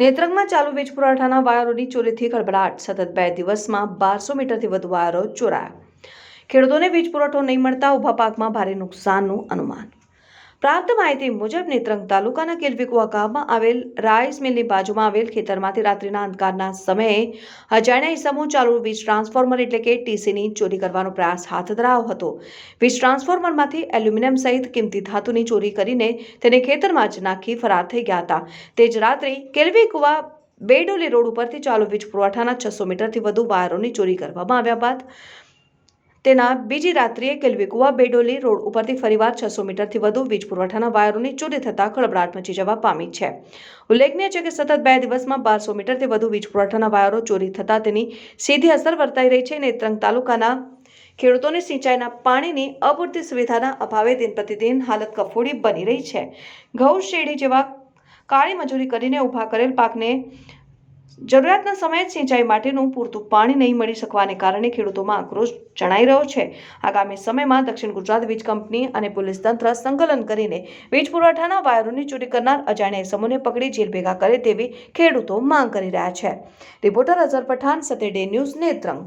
નેત્રંગમાં ચાલુ વીજ પુરવઠાના વાયરોની ચોરીથી ખળભળાટ. સતત બે દિવસમાં બારસો મીટરથી વધુ વાયરો ચોરાયા. ખેડૂતોને વીજ પુરવઠો નહીં મળતા ઊભા પાકમાં ભારે નુકસાનનું અનુમાન. પ્રાપ્ત માહિતી મુજબ નેત્રંગ તાલુકાના કેલવીકુવા ગામમાં આવેલ રાઈસ મિલની બાજુમાં આવેલ ખેતરમાંથી રાત્રિના અંધકારના સમયે અજાણ્યા ઇસમો ચાલુ વીજ ટ્રાન્સફોર્મર એટલે કે ટીસીની ચોરી કરવાનો પ્રયાસ હાથ ધરાયો હતો. વીજ ટ્રાન્સફોર્મરમાંથી એલ્યુમિનિયમ સહિત કિંમતી ધાતુની ચોરી કરીને તેને ખેતરમાં જ નાખી ફરાર થઈ ગયા હતા. તે જ રાત્રે કેલવીકુવા બેડોલી રોડ ઉપરથી ચાલુ વીજ પુરવઠાના છસો મીટરથી વધુ વાયરોની ચોરી કરવામાં આવ્યા બાદ તેના બીજી રાત્રિએ કેલ્વિકુવા બેડોલી રોડ ઉપરથી ફરીવાર છસો મીટરથી વધુ વીજ પુરવઠાના વાયરોની ચોરી થતાં ખળભળાટ મચી જવા પામી છે. ઉલ્લેખનીય છે કે સતત બે દિવસમાં બારસો મીટરથી વધુ વીજ પુરવઠાના વાયરો ચોરી થતાં તેની સીધી અસર વર્તાઈ રહી છે નેત્રંગ તાલુકાના ખેડૂતોને સિંચાઈના પાણીની અપૂરતી સુવિધાના અભાવે દિન પ્રતિદિન હાલત કફોડી બની રહી છે. ઘઉં શેરડી જેવા કાળી મજૂરી કરીને ઊભા કરેલ પાકને જરૂરિયાતના સમયે સિંચાઈ માટેનું પૂરતું પાણી નહીં મળી શકવાને કારણે ખેડૂતોમાં આક્રોશ જણાઈ રહ્યો છે. આગામી સમયમાં દક્ષિણ ગુજરાત વીજ કંપની અને પોલીસ તંત્ર સંકલન કરીને વીજ પુરવઠાના વાયરોની ચોરી કરનાર અજાણ્યા સમૂહને પકડી જેલ ભેગા કરે તેવી ખેડૂતો માંગ કરી રહ્યા છે. રિપોર્ટર અઝર પઠાણ સતે ડે ન્યૂઝ નેત્રંગ.